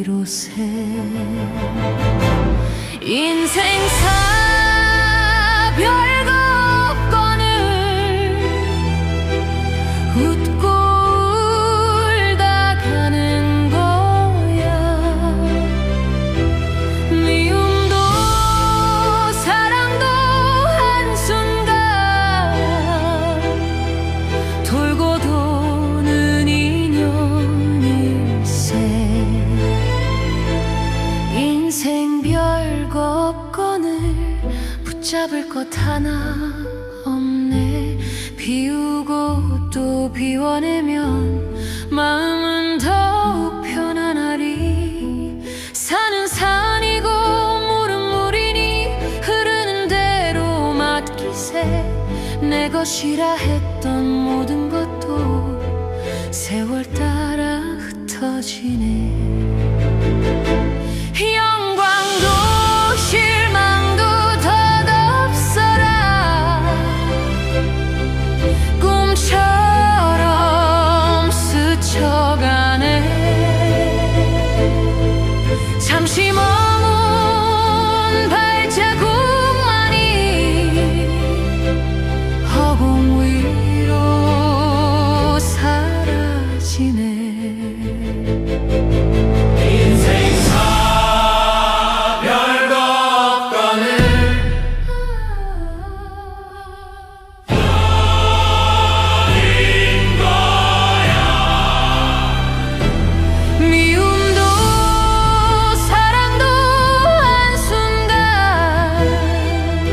이로새 인생 사 별거 없거늘 붙잡을 것 하나 없네. 비우고 또 비워내면 마음은 더욱 편안하리 사는 산이고 물은 물이니 흐르는 대로 맡기세 내 것이라 했던 모든 것도 세월 따라 흩어지네 gonna